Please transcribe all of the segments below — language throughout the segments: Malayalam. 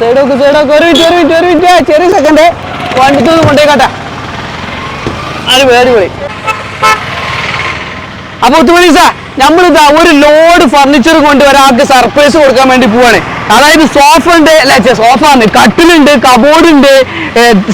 സൈഡൊക്കെ സൈഡൊക്കെ ഒരു മിനിറ്റ് ഒരു മിനിറ്റ് ഒരു മിനിറ്റ് ചെറിയ സെക്കൻഡ് വണ്ടിത്തൊന്ന് കൊണ്ടേക്കാട്ടെ അടിപൊളി അടിപൊളി. അപ്പൊ ഒത്തുമണി സാർ നമ്മളിതാ ഒരു ലോഡ് ഫർണിച്ചർ കൊണ്ട് ഒരാൾക്ക് സർപ്രൈസ് കൊടുക്കാൻ വേണ്ടി പോവാണ്. അതായത് സോഫ ഉണ്ട് അല്ല സോഫ ആണ്. കട്ടിലുണ്ട് കബോർഡ് ഉണ്ട്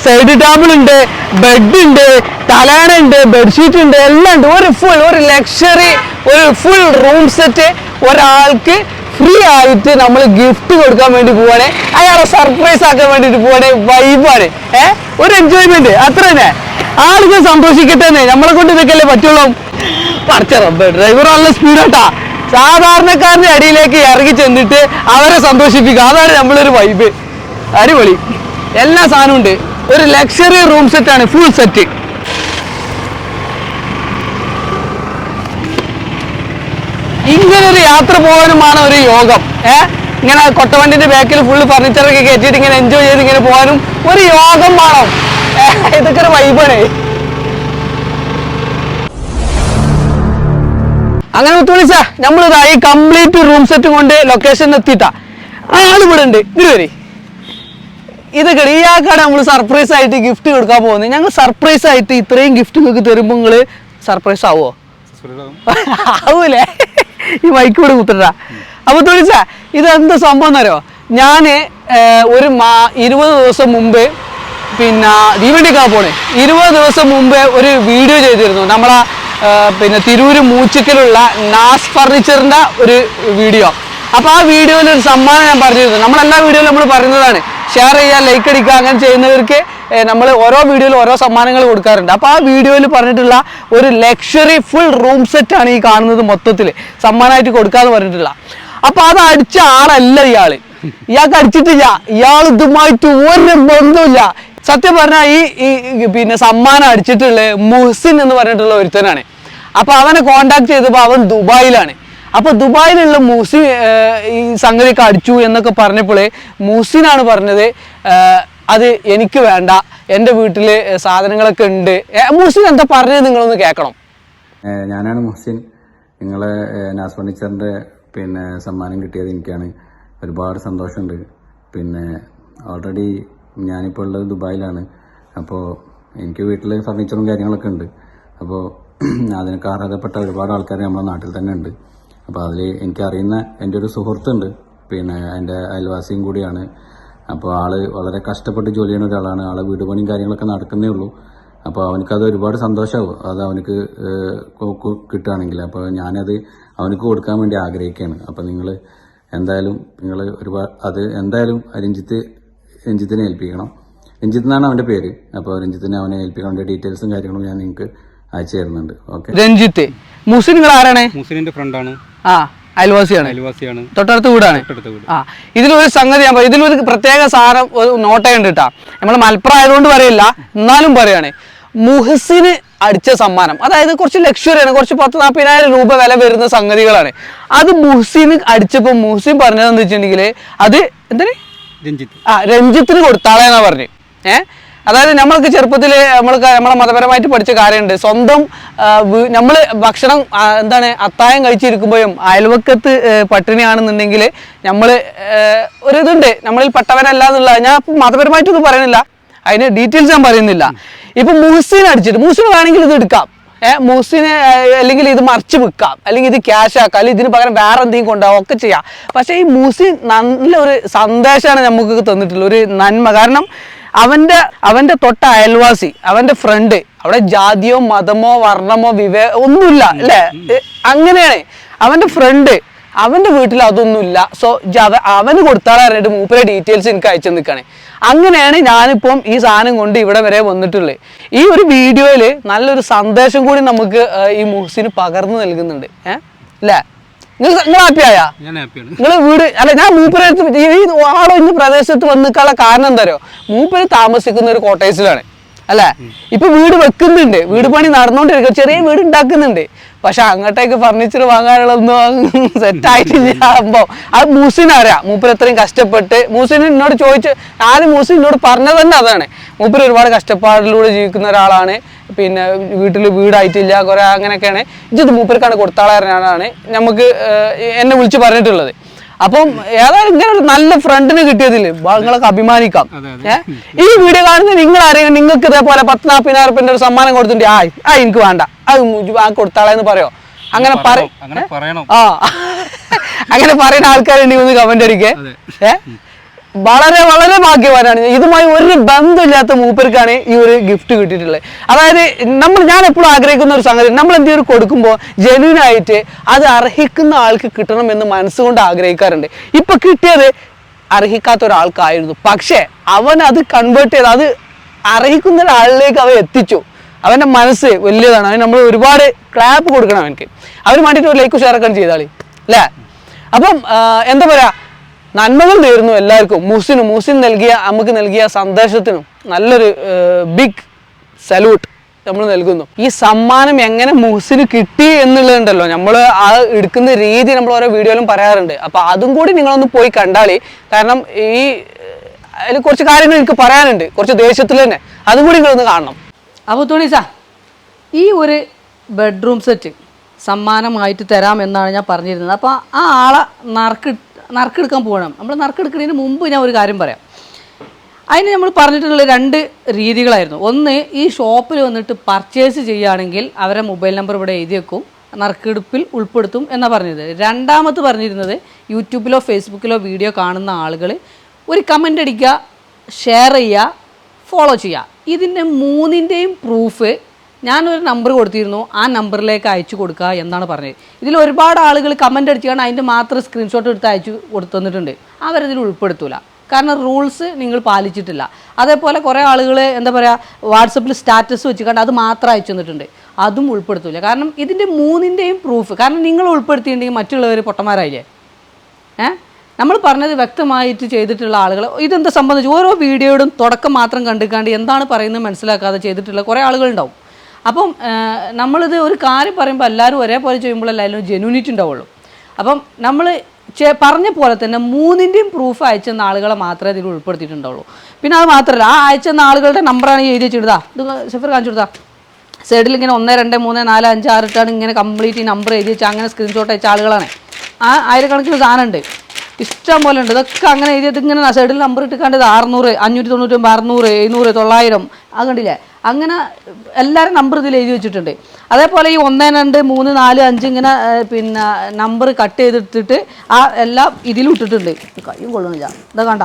സൈഡ് ടേബിൾ ഉണ്ട് ബെഡ് ഉണ്ട് തലേണ ഉണ്ട് ബെഡ്ഷീറ്റ് ഉണ്ട് എല്ലാം ഉണ്ട്. ഒരു ഫുൾ ഒരു ലക്ഷറി ഒരു ഫുൾ റൂം സെറ്റ് ഒരാൾക്ക് ഫ്രീ ആയിട്ട് നമ്മൾ ഗിഫ്റ്റ് കൊടുക്കാൻ വേണ്ടി പോവാണ്. അയാളെ സർപ്രൈസ് ആക്കാൻ വേണ്ടിട്ട് പോവാണ്. വൈബാണ് ഏഹ് ഒരു എൻജോയ്മെന്റ് അത്ര തന്നെ. ആളുകൾ സന്തോഷിക്കട്ടെ നമ്മളെ കൊണ്ട് ഇതൊക്കെയല്ലേ പറ്റുള്ളൂ? പറിച്ച റബ്ബർ ഡ്രൈവർ നല്ല സ്പീഡാട്ടാ സാധാരണക്കാരന്റെ അടിയിലേക്ക് ഇറങ്ങി ചെന്നിട്ട് അവരെ സന്തോഷിപ്പിക്കുക. അതാണ് നമ്മളൊരു വൈബ് അടിപൊളി. എല്ലാ സാധനവും ഉണ്ട്. ഒരു ലക്ഷറി റൂം സെറ്റ് ആണ്. ഫുൾ സെറ്റ് ഇങ്ങനെ ഒരു യാത്ര പോകാനുമാണ് ഒരു യോഗം. ഏ? ഇങ്ങനെ കൊട്ടവണ്ടിന്റെ ബാക്കിൽ ഫുള്ള് ഫർണിച്ചറൊക്കെ കയറ്റിയിട്ട് ഇങ്ങനെ എൻജോയ് ചെയ്ത് ഇങ്ങനെ പോകാനും ഒരു യോഗം വേണം. ഇതൊക്കെ ഒരു വൈബാണേ അങ്ങനെ മുത്തുവിളിച്ച നമ്മളിതാ ഈ കംപ്ലീറ്റ് റൂം സെറ്റ് കൊണ്ട് ലൊക്കേഷൻ എത്തിയിട്ടാ. ആൾ ഇവിടെ ഉണ്ട്. ഇത് വരെ. ഇത് കളിയാക്കാണ് നമ്മൾ സർപ്രൈസ് ആയിട്ട് ഗിഫ്റ്റ് കൊടുക്കാൻ പോകുന്നത്. ഞങ്ങൾ സർപ്രൈസ് ആയിട്ട് ഇത്രയും ഗിഫ്റ്റ് നിങ്ങൾക്ക് തരുമ്പോൾ നിങ്ങൾ സർപ്രൈസ് ആവുമോ ആവൂലേ? ഈ മൈക്ക് കൂടെ കുത്തിട്ടാ അപ്പൊ തുളിച്ച ഇത് എന്ത് സംഭവം എന്നറിയോ? ഞാൻ ഒരു മാ ഇരുപത് ദിവസം മുമ്പ് പിന്നെ തീവണ്ടിക്കാ പോണേ. ഇരുപത് ദിവസം മുമ്പ് ഒരു വീഡിയോ ചെയ്തിരുന്നു. നമ്മളാ പിന്നെ തിരൂര് മൂച്ചിക്കലുള്ള നാസ് ഫർണിച്ചറിന്റെ ഒരു വീഡിയോ. അപ്പൊ ആ വീഡിയോയിൽ ഒരു സമ്മാനം ഞാൻ പറഞ്ഞിരുന്നു നമ്മൾ എല്ലാ വീഡിയോയിലും നമ്മൾ പറയുന്നതാണ്. ഷെയർ ചെയ്യുക ലൈക്ക് അടിക്കുക അങ്ങനെ ചെയ്യുന്നവർക്ക് നമ്മൾ ഓരോ വീഡിയോയിൽ ഓരോ സമ്മാനങ്ങൾ കൊടുക്കാറുണ്ട്. അപ്പോൾ ആ വീഡിയോയിൽ പറഞ്ഞിട്ടുള്ള ഒരു ലക്ഷറി ഫുൾ റൂം സെറ്റ് ആണ് ഈ കാണുന്നത് മൊത്തത്തിൽ സമ്മാനമായിട്ട് കൊടുക്കാന്ന് പറഞ്ഞിട്ടുള്ള. അപ്പൊ അത് അടിച്ച ആളല്ല ഇയാൾ ഇയാൾക്ക് അടിച്ചിട്ടില്ല. ഇയാൾ ഇതുമായിട്ട് ഒരു ബന്ധമില്ല സത്യം പറഞ്ഞാൽ ഈ ഈ പിന്നെ സമ്മാനം അടിച്ചിട്ടുള്ള മുഹ്സിൻ എന്ന് പറഞ്ഞിട്ടുള്ള ഒരുത്തനാണ്. അപ്പൊ അവനെ കോണ്ടാക്ട് ചെയ്തപ്പോൾ അവൻ ദുബായിലാണ്. അപ്പൊ ദുബായിലുള്ള മൂസി ഈ സംഗതിയൊക്കെ അടിച്ചു എന്നൊക്കെ പറഞ്ഞപ്പോഴേ മൂസിനാണ് പറഞ്ഞത് അത് എനിക്ക് വേണ്ട എന്റെ വീട്ടിൽ സാധനങ്ങളൊക്കെ ഉണ്ട്. മൂസിൻ എന്താ പറഞ്ഞത് നിങ്ങളൊന്ന് കേൾക്കണം. ഞാനാണ് മൂസിൻ. നിങ്ങളെ നാസ് ഫർണിച്ചറിന്റെ പിന്നെ സമ്മാനം കിട്ടിയത് എനിക്കാണ്. ഒരുപാട് സന്തോഷമുണ്ട്. പിന്നെ ഓൾറെഡി ഞാനിപ്പോൾ ഉള്ളത് ദുബായിലാണ്. അപ്പോൾ എനിക്ക് വീട്ടിൽ ഫർണിച്ചറും കാര്യങ്ങളൊക്കെ ഉണ്ട്. അപ്പോൾ അതിനൊക്കെ അർഹതപ്പെട്ട ഒരുപാട് ആൾക്കാർ നമ്മുടെ നാട്ടിൽ തന്നെ ഉണ്ട്. അപ്പോൾ അതിൽ എനിക്കറിയുന്ന എന്റെ ഒരു സുഹൃത്തുണ്ട്. പിന്നെ എന്റെ അയൽവാസിയും കൂടിയാണ്. അപ്പോൾ ആൾ വളരെ കഷ്ടപ്പെട്ട് ജോലി ചെയ്യുന്ന ഒരാളാണ്. ആളെ വീട് പണിയും കാര്യങ്ങളൊക്കെ നടക്കുന്നേ ഉള്ളൂ. അപ്പോൾ അവനക്കത് ഒരുപാട് സന്തോഷമാവും. അത് അവനക്ക് കിട്ടുകയാണെങ്കിൽ. അപ്പോൾ ഞാനത് അവനക്ക് കൊടുക്കാൻ വേണ്ടി ആഗ്രഹിക്കുകയാണ്. അപ്പോൾ നിങ്ങൾ എന്തായാലും നിങ്ങൾ ഒരുപാട് അത് എന്തായാലും രഞ്ജിത്ത് രഞ്ജിത്തിനെ ഏൽപ്പിക്കണം. രഞ്ജിത്ത് എന്നാണ് അവന്റെ പേര്. അപ്പോൾ രഞ്ജിത്തിനെ അവനെ ഏൽപ്പിക്കണം അവന്റെ ഡീറ്റെയിൽസും കാര്യങ്ങളും ഞാൻ നിങ്ങൾക്ക് ഓക്കെ. രഞ്ജിത്ത് മുസ്ലിം നിങ്ങൾ ആരാണ്? മുസ്ലിന്റെ ആണ് ആ അയൽവാസിയാണ്. അയൽവാസിയാണ്. തൊട്ടടുത്ത വീടാണ്? ആ ഇതിലൊരു സംഗതി ഞാൻ പറയും. ഇതിലൊരു പ്രത്യേക സാധനം ഒരു നോട്ടയുണ്ട് കേട്ടാ. നമ്മൾ മലപ്പുറം ആയതുകൊണ്ട് പറയില്ല. എന്നാലും പറയാണ്. മുഹസിന് അടിച്ച സമ്മാനം. അതായത് കുറച്ച് ലക്ഷറിയാണ് കുറച്ച് പത്ത് നാൽപ്പതിനായിരം രൂപ വില വരുന്ന സംഗതികളാണ്. അത് മുഹസിന് അടിച്ചപ്പോൾ മുഹസിൻ പറഞ്ഞതെന്ന് വെച്ചിട്ടുണ്ടെങ്കിൽ അത് എന്താണ്? രഞ്ജിത്ത്. ആ രഞ്ജിത്തിന് കൊടുത്താളെന്നാ പറഞ്ഞു. ഏ? അതായത് നമ്മൾക്ക് ചെറുപ്പത്തിൽ നമ്മൾക്ക് നമ്മളെ മതപരമായിട്ട് പഠിച്ച കാര്യമുണ്ട്. സ്വന്തം നമ്മൾ ഭക്ഷണം എന്താണ് അത്തായം കഴിച്ചിരിക്കുമ്പോഴും അയൽവക്കത്ത് പട്ടിണിയാണെന്നുണ്ടെങ്കിൽ നമ്മൾ ഒരു ഇതുണ്ട് നമ്മളിൽ പെട്ടവനല്ല എന്നുള്ളത് ഞാൻ മതപരമായിട്ടൊന്നും പറയുന്നില്ല. അതിന് ഡീറ്റെയിൽസ് ഞാൻ പറയുന്നില്ല. ഇപ്പൊ മുഹസിൻ അടിച്ചിട്ട് മുഹസിൻ വേണമെങ്കിൽ ഇത് എടുക്കാം. ഏഹ് അല്ലെങ്കിൽ ഇത് മറിച്ച് വിൽക്കാം. അല്ലെങ്കിൽ ഇത് ക്യാഷ് ആക്കാം. അല്ലെങ്കിൽ ഇതിന് പകരം വേറെ എന്തെങ്കിലും കൊണ്ടാവും ഒക്കെ ചെയ്യാം. പക്ഷേ ഈ മൂസി നല്ല ഒരു സന്ദേശമാണ് നമുക്ക് തന്നിട്ടുള്ളത്. ഒരു നന്മ. കാരണം അവന്റെ അവന്റെ തൊട്ട അയൽവാസി അവന്റെ ഫ്രണ്ട് അവിടെ ജാതിയോ മതമോ വർണമോ വിവേ ഒന്നുമില്ല അല്ലേ? അങ്ങനെയാണ്. അവന്റെ ഫ്രണ്ട് അവന്റെ വീട്ടിൽ അതൊന്നുമില്ല. സോ അവന് കൊടുത്താളെ മൂപ്പരെ ഡീറ്റെയിൽസ് എനിക്ക് അയച്ചു നിൽക്കണേ അങ്ങനെയാണ് ഞാനിപ്പം ഈ സാധനം കൊണ്ട് ഇവിടെ വരെ വന്നിട്ടുള്ളത്. ഈ ഒരു വീഡിയോയിൽ നല്ലൊരു സന്ദേശം കൂടി നമുക്ക് ഈ മുഹസിന് പകർന്നു നൽകുന്നുണ്ട്. ഏഹ് അല്ലേ? നിങ്ങൾ ഹാപ്പിയായ നിങ്ങൾ വീട് അല്ല ഞാൻ മൂപ്പരെ ഈ ആളോ ഇന്ന് പ്രദേശത്ത് വന്ന് നിൽക്കാനുള്ള കാരണം എന്താ അറിയോ? മൂപ്പര് താമസിക്കുന്ന ഒരു കോട്ടേഴ്സിലാണ് അല്ലേ? ഇപ്പൊ വീട് വെക്കുന്നുണ്ട്. വീട് പണി നടന്നുകൊണ്ടിരിക്കുക ചെറിയ വീട് ഉണ്ടാക്കുന്നുണ്ട്. പക്ഷെ അങ്ങോട്ടേക്ക് ഫർണിച്ചർ വാങ്ങാനുള്ളതൊന്നും സെറ്റ് ആയിട്ടില്ല സംഭവം അത് മൂസിന് അറിയാം. മൂപ്പർ എത്രയും കഷ്ടപ്പെട്ട് മൂസിന് എന്നോട് ചോദിച്ച് ആദ്യം മൂസിൻ എന്നോട് പറഞ്ഞത് തന്നെ അതാണ്. മൂപ്പര് ഒരുപാട് കഷ്ടപ്പാടിലൂടെ ജീവിക്കുന്ന ഒരാളാണ്. പിന്നെ വീട്ടിൽ വീടായിട്ടില്ല കുറെ അങ്ങനെയൊക്കെയാണ്. ഇത് മൂപ്പർക്കാണ് കൊടുത്താളാരനാണ് നമുക്ക് എന്നെ വിളിച്ച് പറഞ്ഞിട്ടുള്ളത്. അപ്പം ഏതായാലും ഇങ്ങനെ ഒരു നല്ല ഫ്രണ്ടിന് കിട്ടിയതിൽ നിങ്ങളൊക്കെ അഭിമാനിക്കാം? ഈ വീഡിയോ കാണുന്ന നിങ്ങൾ അറിയാം നിങ്ങൾക്ക് ഇതേപോലെ പത്ത് നാൽപ്പതിനായിരം റുപ്യന്റെ ഒരു സമ്മാനം കൊടുത്തിട്ടുണ്ട്. ആ ആ എനിക്ക് വേണ്ട. അത് ആ കൊടുത്താളെന്ന് പറയോ? അങ്ങനെ പറ അങ്ങനെ പറയണം. ആ. അങ്ങനെ പറയുന്ന ആൾക്കാരുണ്ടെങ്കിൽ ഒന്ന് കമന്റ് അടിക്കേ. ഏ? വളരെ വളരെ ഭാഗ്യവാനാണ്. ഇതുമായി ഒരു ബന്ധമില്ലാത്ത മൂപ്പർക്കാണ് ഈ ഒരു ഗിഫ്റ്റ് കിട്ടിയിട്ടുള്ളത്. അതായത് നമ്മൾ ഞാൻ എപ്പോഴും ആഗ്രഹിക്കുന്ന ഒരു സംഗതി നമ്മൾ എന്തെങ്കിലും കൊടുക്കുമ്പോൾ ജനുവിനായിട്ട് അത് അർഹിക്കുന്ന ആൾക്ക് കിട്ടണം എന്ന് മനസ്സുകൊണ്ട് ആഗ്രഹിക്കാറുണ്ട്. ഇപ്പൊ കിട്ടിയത് അർഹിക്കാത്ത ഒരാൾക്കായിരുന്നു. പക്ഷേ അവൻ അത് കൺവേർട്ട് ചെയ്ത് അത് അർഹിക്കുന്ന ഒരാളിലേക്ക് അവൻ എത്തിച്ചു. അവന്റെ മനസ്സ് വലിയതാണ്. അവന് നമ്മൾ ഒരുപാട് ക്ലാപ്പ് കൊടുക്കണം അവനക്ക് അവന് വേണ്ടിയിട്ട് ഒരു ലൈക്ക് ഷെയർ ഒക്കെ ചെയ്താളി. അല്ലേ? അപ്പം എന്താ പറയാ? നന്മകൾ നേരുന്നു എല്ലാവർക്കും. മുസിനും മുസിൻ നൽകിയ നമുക്ക് നൽകിയ സന്ദേശത്തിനും നല്ലൊരു ബിഗ് സല്യൂട്ട് നമ്മൾ നൽകുന്നു. ഈ സമ്മാനം എങ്ങനെ മുഹസിന് കിട്ടി എന്നുള്ളതുണ്ടല്ലോ. നമ്മൾ ആ എടുക്കുന്ന രീതി നമ്മൾ ഓരോ വീഡിയോയിലും പറയാറുണ്ട്. അപ്പൊ അതും കൂടി നിങ്ങളൊന്ന് പോയി കണ്ടാളി കാരണം ഈ അതിൽ കുറച്ച് കാര്യങ്ങൾ എനിക്ക് പറയാനുണ്ട്. കുറച്ച് ദേഷ്യത്തിൽ തന്നെ. അതും കൂടി നിങ്ങളൊന്ന് കാണണം. അപ്പോൾ തുണീസ ഈ ഒരു ബെഡ്റൂം സെറ്റ് സമ്മാനമായിട്ട് തരാം എന്നാണ് ഞാൻ പറഞ്ഞിരുന്നത്. അപ്പോൾ ആ ആളെ നറുക്ക് നറുക്കെടുക്കാൻ പോകണം. നമ്മൾ നറുക്കെടുക്കുന്നതിന് മുമ്പ് ഞാൻ ഒരു കാര്യം പറയാം. അതിന് നമ്മൾ പറഞ്ഞിട്ടുള്ള രണ്ട് രീതികളായിരുന്നു. ഒന്ന് ഈ ഷോപ്പിൽ വന്നിട്ട് പർച്ചേസ് ചെയ്യുകയാണെങ്കിൽ അവരെ മൊബൈൽ നമ്പർ ഇവിടെ എഴുതി വെക്കും നറുക്കെടുപ്പിൽ ഉൾപ്പെടുത്തും എന്നാണ് പറഞ്ഞത്. രണ്ടാമത് പറഞ്ഞിരുന്നത് യൂട്യൂബിലോ ഫേസ്ബുക്കിലോ വീഡിയോ കാണുന്ന ആളുകൾ ഒരു കമന്റ് അടിക്കുക ഷെയർ ചെയ്യുക ഫോളോ ചെയ്യുക. ഇതിന്റെ മൂന്നിന്റെയും പ്രൂഫ് ഞാനൊരു നമ്പർ കൊടുത്തിരുന്നു. ആ നമ്പറിലേക്ക് അയച്ചു കൊടുക്കുക എന്നാണ് പറഞ്ഞത്. ഇതിൽ ഒരുപാട് ആളുകൾ കമന്റ് അടിച്ചാണ് അതിന്റെ മാത്രം സ്ക്രീൻഷോട്ട് എടുത്ത് അയച്ചു കൊടുത്തു തന്നിട്ടുണ്ട് അവരതിൽ ഉൾപ്പെടുത്തൂല. കാരണം റൂൾസ് നിങ്ങൾ പാലിച്ചിട്ടില്ല. അതേപോലെ കുറേ ആളുകൾ എന്താ പറയുക വാട്സപ്പിൽ സ്റ്റാറ്റസ് വെച്ച് കണ്ട് അത് മാത്രം അയച്ചു തന്നിട്ടുണ്ട്. അതും ഉൾപ്പെടുത്തൂല. കാരണം ഇതിന്റെ മൂന്നിന്റെയും പ്രൂഫ് കാരണം നിങ്ങൾ ഉൾപ്പെടുത്തിയിട്ടുണ്ടെങ്കിൽ മറ്റുള്ളവർ പൊട്ടന്മാരായില്ലേ? ഏ? നമ്മൾ പറഞ്ഞത് വ്യക്തമായിട്ട് ചെയ്തിട്ടുള്ള ആളുകൾ. ഇതെന്താ സംബന്ധിച്ച്? ഓരോ വീഡിയോയുടെ തുടക്കം മാത്രം കണ്ടുകാണ്ട് എന്താണ് പറയുന്നത് മനസ്സിലാക്കാതെ ചെയ്തിട്ടുള്ള കുറേ ആളുകളുണ്ടാവും അപ്പം നമ്മളിത് ഒരു കാര്യം പറയുമ്പോൾ എല്ലാവരും ഒരേപോലെ ചെയ്യുമ്പോഴല്ല ജെനുവിനിറ്റി ഉണ്ടാവുള്ളൂ. അപ്പം നമ്മൾ പറഞ്ഞ പോലെ തന്നെ മൂന്നിന്റെയും പ്രൂഫ് അയച്ചെന്ന ആളുകളെ മാത്രമേ ഇതിൽ ഉൾപ്പെടുത്തിയിട്ടുണ്ടാവുള്ളൂ. പിന്നെ അത് മാത്രമല്ല ആ അയച്ചെന്ന ആളുകളുടെ നമ്പറാണ് ഈ എഴുതി വെച്ചിടുതാ ഇത് സെഫർ കാണിച്ചു കൊടുത്താ സൈഡിൽ ഇങ്ങനെ ഒന്ന് രണ്ട് മൂന്ന് നാല് അഞ്ച് ആറ് ഇട്ടാണ് ഇങ്ങനെ കംപ്ലീറ്റ് ഈ നമ്പർ എഴുതി വെച്ചാൽ അങ്ങനെ സ്ക്രീൻഷോട്ട് അയച്ച ആളുകളാണ്. ആ ആയിരക്കണക്കിന് സാധനമുണ്ട് ഇഷ്ടം പോലെ ഉണ്ട്. ഇതൊക്കെ അങ്ങനെ എഴുതിയത് ഇങ്ങനെ സൈഡിൽ നമ്പർ ഇട്ട് ഇത് അറുന്നൂറ് അഞ്ഞൂറ്റി തൊണ്ണൂറ്റൊമ്പത് അറുന്നൂറ് എഴുന്നൂറ് തൊള്ളായിരം അത് കണ്ടില്ലേ? അങ്ങനെ എല്ലാവരും നമ്പർ ഇതിൽ എഴുതി വെച്ചിട്ടുണ്ട്. അതേപോലെ ഈ ഒന്ന് രണ്ട് മൂന്ന് നാല് അഞ്ച് ഇങ്ങനെ പിന്നെ നമ്പർ കട്ട് ചെയ്തെടുത്തിട്ട് ആ എല്ലാം ഇതിലും ഇട്ടിട്ടുണ്ട്. കയ്യും കൊള്ളുന്നില്ല. ഇതാ കണ്ട.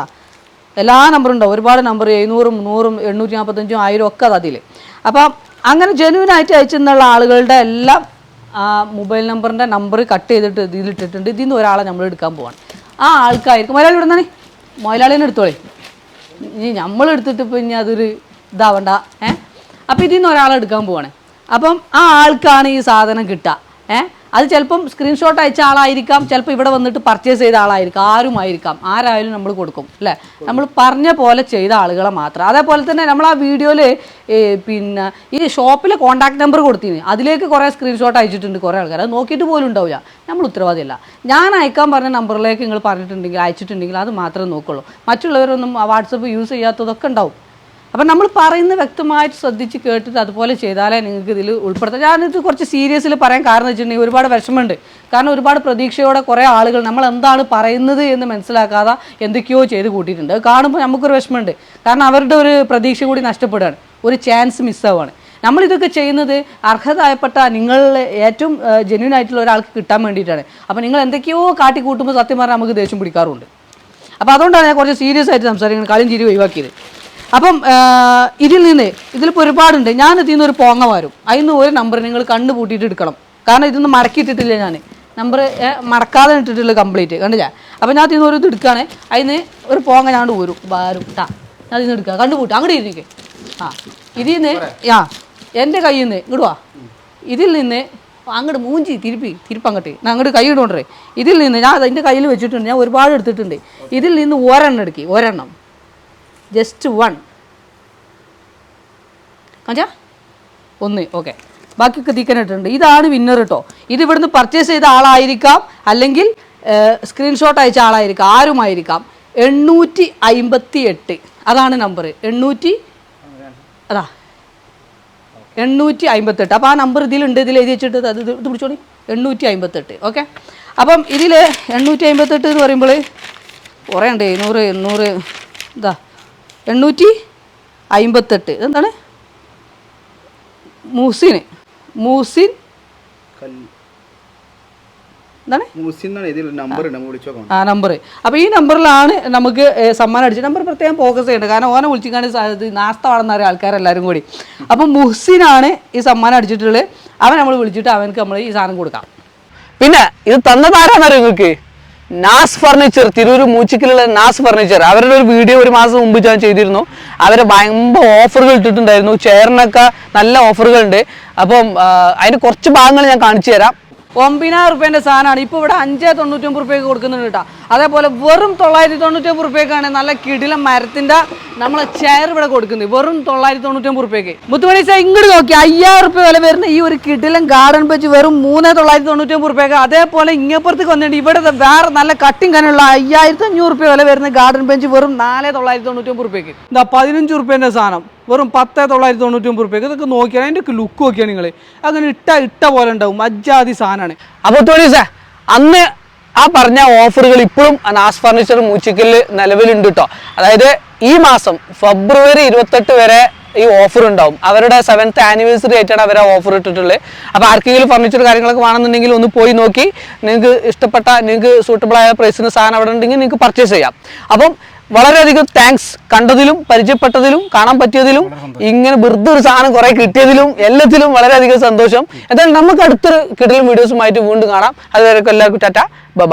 എല്ലാ നമ്പറും ഉണ്ടാവും ഒരുപാട് നമ്പർ എഴുന്നൂറും നൂറും എണ്ണൂറ്റി നാൽപ്പത്തഞ്ചും ആയിരം ഒക്കെ അത് അതിൽ അപ്പം അങ്ങനെ ജെനുവിൻ ആയിട്ട് അയച്ചെന്നുള്ള ആളുകളുടെ എല്ലാം ആ മൊബൈൽ നമ്പറിന്റെ നമ്പർ കട്ട് ചെയ്തിട്ട് ഇതിലിട്ടിട്ടുണ്ട് ഇതിൽ നിന്ന് ഒരാളെ നമ്മൾ എടുക്കാൻ പോവാണ്. ആ ആൾക്കായിരിക്കും മലയാളി ഇടുന്നേ മൊയലാളിനെ എടുത്തോളേ. ഇനി നമ്മൾ എടുത്തിട്ട് പിന്നെ അതൊരു ഇതാവണ്ട. ഏ? അപ്പം ഇതിൽ നിന്ന് ഒരാൾ എടുക്കാൻ പോവാണ്. അപ്പം ആ ആൾക്കാണ് ഈ സാധനം കിട്ടുക. ഏ? അത് ചിലപ്പം സ്ക്രീൻഷോട്ട് അയച്ച ആളായിരിക്കാം ചിലപ്പോൾ ഇവിടെ വന്നിട്ട് പർച്ചേസ് ചെയ്ത ആളായിരിക്കാം ആരുമായിരിക്കാം. ആരായാലും നമ്മൾ കൊടുക്കും അല്ലേ? നമ്മൾ പറഞ്ഞ പോലെ ചെയ്ത ആളുകളെ മാത്രം. അതേപോലെ തന്നെ നമ്മൾ ആ വീഡിയോയിൽ പിന്നെ ഈ ഷോപ്പിലെ കോൺടാക്ട് നമ്പർ കൊടുത്തിന്. അതിലേക്ക് കുറേ സ്ക്രീൻഷോട്ട് അയച്ചിട്ടുണ്ട് കുറേ ആൾക്കാർ അത് നോക്കിയിട്ട് പോലും ഉണ്ടാവില്ല. നമ്മൾ ഉത്തരവാദിയല്ല. ഞാൻ അയക്കാൻ പറഞ്ഞ നമ്പറിലേക്ക് നിങ്ങൾ പറഞ്ഞിട്ടുണ്ടെങ്കിൽ അയച്ചിട്ടുണ്ടെങ്കിൽ അത് മാത്രമേ നോക്കുള്ളൂ. മറ്റുള്ളവരൊന്നും വാട്സപ്പ് യൂസ് ചെയ്യാത്തതൊക്കെ ഉണ്ടാവും. അപ്പം നമ്മൾ പറയുന്ന വ്യക്തമായിട്ട് ശ്രദ്ധിച്ച് കേട്ടിട്ട് അതുപോലെ ചെയ്താലേ നിങ്ങൾക്ക് ഇതിൽ ഉൾപ്പെടുത്താം ഞാനിത് കുറച്ച് സീരിയസിൽ പറയാൻ കാരണം വെച്ചിട്ടുണ്ടെങ്കിൽ ഒരുപാട് വിഷമമുണ്ട്. കാരണം ഒരുപാട് പ്രതീക്ഷയോടെ കുറേ ആളുകൾ നമ്മൾ എന്താണ് പറയുന്നത് എന്ന് മനസ്സിലാക്കാതെ എന്തൊക്കെയോ ചെയ്ത് കൂട്ടിയിട്ടുണ്ട്. കാണുമ്പോൾ നമുക്കൊരു വിഷമമുണ്ട്. കാരണം അവരുടെ ഒരു പ്രതീക്ഷ കൂടി നഷ്ടപ്പെടുകയാണ്. ഒരു ചാൻസ് മിസ്സാവുകയാണ് നമ്മളിതൊക്കെ ചെയ്യുന്നത് അർഹതയപ്പെട്ട നിങ്ങൾ ഏറ്റവും ജെന്യൂൻ ആയിട്ടുള്ള ഒരാൾക്ക് കിട്ടാൻ വേണ്ടിയിട്ടാണ്. അപ്പോൾ നിങ്ങൾ എന്തൊക്കെയോ കാട്ടി കൂട്ടുമ്പോൾ സത്യം പറഞ്ഞാൽ നമുക്ക് ദേഷ്യം പിടിക്കാറുണ്ട് അപ്പോൾ അതുകൊണ്ടാണ് ഞാൻ കുറച്ച് സീരിയസ് ആയിട്ട് സംസാരിക്കുന്നത്. കളിയും ചിരി ഒഴിവാക്കിയത്. അപ്പം ഇതിൽ നിന്ന് ഇതിലിപ്പോൾ ഒരുപാടുണ്ട്. ഞാൻ ഇതിൽ നിന്ന് ഒരു പോങ്ങ വരും. അതിൽ നിന്ന് ഒരു നമ്പർ നിങ്ങൾ കണ്ണു പൂട്ടിയിട്ട് എടുക്കണം. കാരണം ഇതൊന്നും മടക്കിയിട്ടിട്ടില്ല ഞാൻ. നമ്പർ മടക്കാതെ ഇട്ടിട്ടുള്ള കംപ്ലീറ്റ് കണ്ടില്ല? അപ്പം ഞാൻ ഇതിൽ ഒരു ഇത് എടുക്കുകയാണ്. അതിൽ നിന്ന് ഒരു പോങ്ങ ഞാണ്ട് വരും വരും. ടാ ഞാൻ ഇതിൽ നിന്ന് എടുക്കുക. കണ്ണു പൂട്ടി. അങ്ങോട്ട് ഇരിക്കേ. ആ. ഇതിൽ നിന്ന് ആ എന്റെ കയ്യിൽ നിന്ന് ഇങ്ങോട്ട് വാ. ഇതിൽ നിന്ന് അങ്ങോട്ട് മൂഞ്ചി തിരുപ്പി തിരുപ്പങ്ങട്ട്. ഞാൻ അങ്ങോട്ട് കൈ ഇടുകൊണ്ടേ ഇതിൽ നിന്ന് ഞാൻ അതിന്റെ കയ്യിൽ വെച്ചിട്ടുണ്ട്. ഞാൻ ഒരുപാട് എടുത്തിട്ടുണ്ട്. ഇതിൽ നിന്ന് ഒരെണ്ണം എടുക്കി. ഒരെണ്ണം. ജസ്റ്റ് വൺ കാണിച്ചാ? ഒന്ന് ഓക്കെ ബാക്കിയൊക്കെ തീക്കനിട്ടുണ്ട് ഇതാണ് വിന്നർ കേട്ടോ ഇത് ഇവിടുന്ന് പർച്ചേസ് ചെയ്ത ആളായിരിക്കാം. അല്ലെങ്കിൽ സ്ക്രീൻഷോട്ട് അയച്ച ആളായിരിക്കാം. ആരുമായിരിക്കാം. എണ്ണൂറ്റി അമ്പത്തി എട്ട് അതാണ് നമ്പർ എണ്ണൂറ്റി അതാ. എണ്ണൂറ്റി അമ്പത്തെട്ട് അപ്പോൾ ആ നമ്പർ ഇതിലുണ്ട് ഇതിൽ എഴുതി വെച്ചിട്ട് അത് ഇത് പിടിച്ചോളി. എണ്ണൂറ്റി അമ്പത്തെട്ട് ഓക്കെ അപ്പം ഇതിൽ എണ്ണൂറ്റി അമ്പത്തെട്ട് എന്ന് പറയുമ്പോൾ കുറേ ഉണ്ട്. എണ്ണൂറ് എണ്ണൂറ് ഇതാ. എണ്ണൂറ്റി അമ്പത്തെട്ട് ഇതെന്താണ്? മൂസിന് മൂസിൻ. ആ നമ്പർ അപ്പോൾ ഈ നമ്പറിലാണ് നമുക്ക് സമ്മാനം അടിച്ചത്. നമ്പർ പ്രത്യേകം ഫോക്കസ് ചെയ്യേണ്ടത് കാരണം ഓനെ വിളിച്ചിക്കാണ്ട് ഇത് നാസ്ത വളർന്ന അറിയാം ആൾക്കാരെല്ലാവരും കൂടി. അപ്പം മുഹ്സിനാണ് ഈ സമ്മാനം അടിച്ചിട്ടുള്ളത്. അവൻ നമ്മൾ വിളിച്ചിട്ട് അവനക്ക് നമ്മൾ ഈ സാധനം കൊടുക്കാം. പിന്നെ ഇത് തന്നതാരാന്നറിയോ നിങ്ങൾക്ക്? നാസ് ഫർണിച്ചർ തിരൂർ മൂച്ചിക്കലുള്ള നാസ് ഫർണിച്ചർ അവരുടെ ഒരു വീഡിയോ ഒരു മാസം മുമ്പ് ഞാൻ ചെയ്തിരുന്നു. അവരെ ഭയങ്കര ഓഫറുകൾ ഇട്ടിട്ടുണ്ടായിരുന്നു. ചെയറിനൊക്കെ നല്ല ഓഫറുകളുണ്ട് അപ്പം അതിന് കുറച്ച് ഭാഗങ്ങൾ ഞാൻ കാണിച്ചു തരാം. ഒമ്പതിനായിരം റുപ്യേന്റെ സാധനമാണ്. ഇപ്പോൾ ഇവിടെ അഞ്ചേ തൊണ്ണൂറ്റൊമ്പത് റുപ്യക്ക് കൊടുക്കുന്നുണ്ട് കേട്ടോ. അതേപോലെ വെറും തൊള്ളായിരത്തി തൊണ്ണൂറ്റൊമ്പത് റുപ്യക്കാണ് നല്ല കിടിലം മരത്തിന്റെ നമ്മളെ ചെയർ ഇവിടെ കൊടുക്കുന്നത്. വെറും തൊള്ളായിരത്തി തൊണ്ണൂറ്റൊമ്പത് റുപ്യക്ക്. മുത്തുമണി സാർ ഇങ്ങോട്ട് നോക്കി. അയ്യായിരം റുപ്യ വില വരുന്ന ഈ ഒരു കിടിലം ഗാർഡൻ ബെഞ്ച് വെറും മൂന്ന് തൊള്ളായിരത്തി തൊണ്ണൂറ്റൊമ്പത് റുപ്യക്ക് അതേപോലെ ഇങ്ങപ്പുറത്തേക്ക് വന്നിട്ട് ഇവിടെ വേറെ നല്ല കട്ടിങ് കനുള്ള അയ്യായിരത്തി അഞ്ഞൂറ് റുപ്യ വില വരുന്ന ഗാർഡൻ ബെഞ്ച് വെറും നാല് തൊള്ളായിരത്തി തൊണ്ണൂറ്റൊമ്പത് റുപ്യക്ക്. എന്താ പതിനഞ്ച് റുപ്യേന്റെ സാധനം. വെറും പത്ത് തൊള്ളായിരത്തി തൊണ്ണൂറ്റൊമ്പത് റുപ്യക്ക്. ഇതൊക്കെ നോക്കിയാൽ അതിന്റെ ഒക്കെ ലുക്ക് നോക്കിയാണ് നിങ്ങൾ. അങ്ങനെ ഇട്ട ഇട്ട പോലെ ഉണ്ടാവും. അജാതി സാധനമാണ്. അപ്പോൾ സാ അന്ന് ആ പറഞ്ഞ ഓഫറുകൾ ഇപ്പോഴും നാസ് ഫർണിച്ചർ മൂച്ചിക്കലിൽ നിലവിലുണ്ട് കേട്ടോ അതായത് ഈ മാസം ഫെബ്രുവരി ഇരുപത്തെട്ട് വരെ ഈ ഓഫർ ഉണ്ടാവും. അവരുടെ സെവൻത്ത് ആനിവേഴ്സറി ആയിട്ടാണ് അവർ ഓഫർ ഇട്ടിട്ടുള്ളത്. അപ്പോൾ ആർക്കെങ്കിലും ഫർണിച്ചർ കാര്യങ്ങളൊക്കെ വേണമെന്നുണ്ടെങ്കിൽ ഒന്ന് പോയി നോക്കി. നിങ്ങൾക്ക് ഇഷ്ടപ്പെട്ട നിങ്ങൾക്ക് സൂട്ടബിൾ ആയ പ്രൈസിന് സാധനം അവിടെ ഉണ്ടെങ്കിൽ നിങ്ങൾക്ക് പർച്ചേസ് ചെയ്യാം. അപ്പം വളരെയധികം താങ്ക്സ് കണ്ടതിലും പരിചയപ്പെട്ടതിലും കാണാൻ പറ്റിയതിലും ഇങ്ങനെ വെറുതെ ഒരു സാധനം കുറെ കിട്ടിയതിലും എല്ലാത്തിലും വളരെയധികം സന്തോഷം. എന്തായാലും നമുക്ക് അടുത്തൊരു കിടലും വീഡിയോസുമായിട്ട് വീണ്ടും കാണാം. അതുവരെ എല്ലാവർക്കും ടാറ്റ. ബൈ